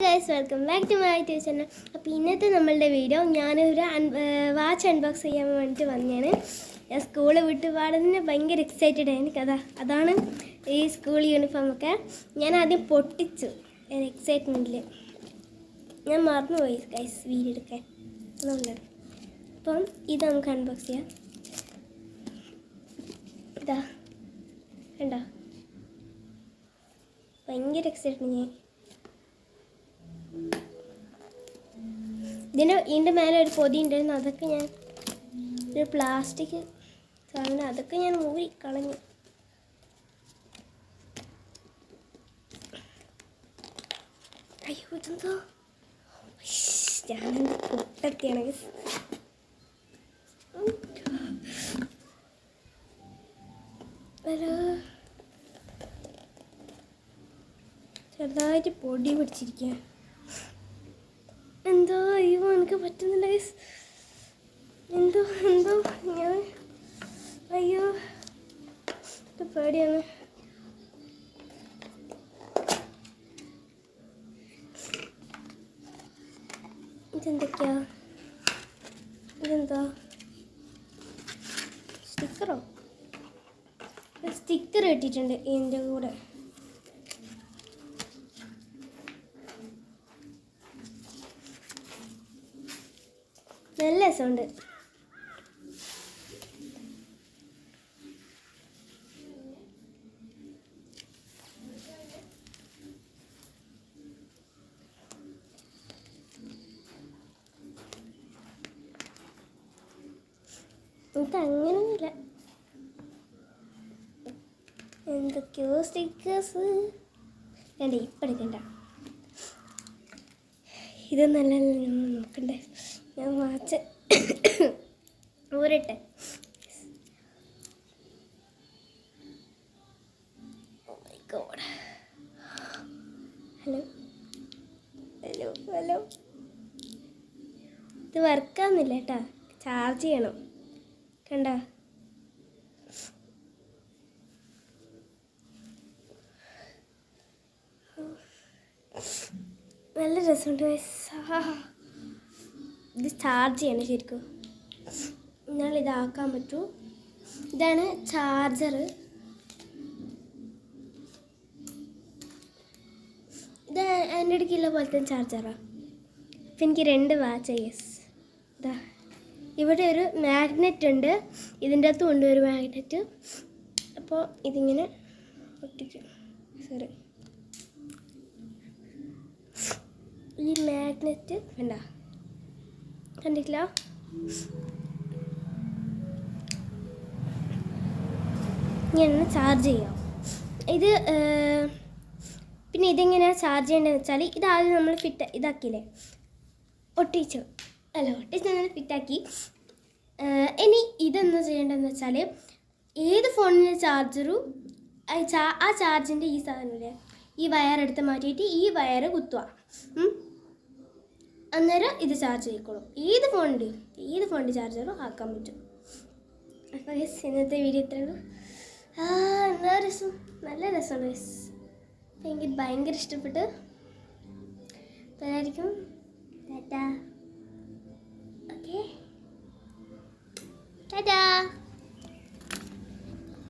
Guys welcome back to my YouTube channel അപ്പോൾ ഇന്നത്തെ നമ്മളുടെ വീഡിയോ ഞാനൊരു വാച്ച് അൺബോക്സ് ചെയ്യാൻ വേണ്ടിയിട്ട് വന്നതാണ് ഞാൻ സ്കൂൾ വിട്ട് പാടുന്നതിന് ഭയങ്കര എക്സൈറ്റഡ് ആയിരുന്നു കഥ അതാണ് ഈ സ്കൂൾ യൂണിഫോം ഒക്കെ. ഞാൻ ആദ്യം പൊട്ടിച്ചു. എക്സൈറ്റ്മെന്റിൽ ഞാൻ മറന്നുപോയി ഗൈസ് വീഡിയോ എടുക്കാൻ. അതുകൊണ്ടാണ് അപ്പം ഇത് നമുക്ക് അൺബോക്സ് ചെയ്യാം. ഇതാ. കണ്ടോ? ഭയങ്കര എക്സൈറ്റഡ് ഞാൻ. ഇതിന് ഇതിന്റെ മേലെ ഒരു പൊതി ഉണ്ടായിരുന്നു. അതൊക്കെ ഞാൻ ഒരു പ്ലാസ്റ്റിക് സാധനം. അതൊക്കെ ഞാൻ ഊരി കളഞ്ഞു. അയ്യോ ഞാനെന്ത് പൊട്ടത്തിയാണെങ്കിൽ ചെറുതായിട്ട് പൊടി പിടിച്ചിരിക്കുക എന്തോ അയ്യോ എനിക്ക് പറ്റുന്നില്ല ഗൈസ് എന്തോ എന്തോ ഞാൻ അയ്യോ പേടിയാണ്. ഇതെന്തൊക്കെയാ? ഇതെന്താ? സ്റ്റിക്കറോ? സ്റ്റിക്കർ കിട്ടിയിട്ടുണ്ട് ഇതിന്റെ കൂടെ. നല്ല രസമുണ്ട് ഇതങ്ങനൊന്നുമില്ല എന്തൊക്കെയോ സ്റ്റിക്കേഴ്സ് വേണ്ട ഇപ്പം എടുക്കണ്ട ഇത് നല്ല നോക്കണ്ടേ ഞാൻ വാച്ച് ഊരട്ടെ. ഹലോ ഹലോ ഹലോ ഇത് വർക്കാവുന്നില്ല കേട്ടാ. ചാർജ് ചെയ്യണം. കണ്ട? നല്ല രസമുണ്ട് guys. ഇത് ചാർജ് ചെയ്യണം ശരിക്കും. എന്നാൽ ഇതാക്കാൻ പറ്റൂ. ഇതാണ് ചാർജർ ഇത് എന്റെ അടുക്കില്ല പോലത്തെ ചാർജറാണ് അപ്പം എനിക്ക് രണ്ട് വാച്ച് യെസ് ഇതാ. ഇവിടെ ഒരു മാഗ്നറ്റ് ഉണ്ട്. ഇതിന്റെ അകത്തും ഉണ്ട് ഒരു മാഗ്നറ്റ് അപ്പോൾ ഇതിങ്ങനെ ഒട്ടിക്കും. സോറി ഈ മാഗ്നറ്റ് വേണ്ട. കണ്ടിട്ടില്ല. ഞാൻ ചാർജ് ചെയ്യാം. ഇത് പിന്നെ ഇതെങ്ങനെയാണ് ചാർജ് ചെയ്യേണ്ടതെന്ന് വെച്ചാൽ ഇത് ആദ്യം നമ്മൾ ഫിറ്റ് ഇതാക്കിയില്ലേ? ഒട്ടിച്ചു അല്ല ഒട്ടിച്ച് നമ്മൾ ഫിറ്റാക്കി ഇനി ഇതെന്താ ചെയ്യേണ്ടതെന്ന് വെച്ചാൽ ഏത് ഫോണിന്റെ ചാർജറും ആ ചാർജിന്റെ ഈ സാധനമില്ലേ ഈ വയർ എടുത്ത് മാറ്റിയിട്ട് ഈ വയർ കുത്തുക. അന്നേരം ഇത് ചാർജ് ചെയ്യിക്കോളും ഏത് ഫോണിന്റെയും ഏത് ഫോണിന്റെ ചാർജറും ആക്കാൻ പറ്റും. അപ്പോൾ യെസ് ഇന്നത്തെ വീഡിയോ ഇത്രേ ഉള്ളൂ. ആ എന്താ രസം? നല്ല രസമാണ് യെസ് എനിക്ക് ഭയങ്കര ഇഷ്ടപ്പെട്ട്. അപ്പോഴായിരിക്കും ടാറ്റാ.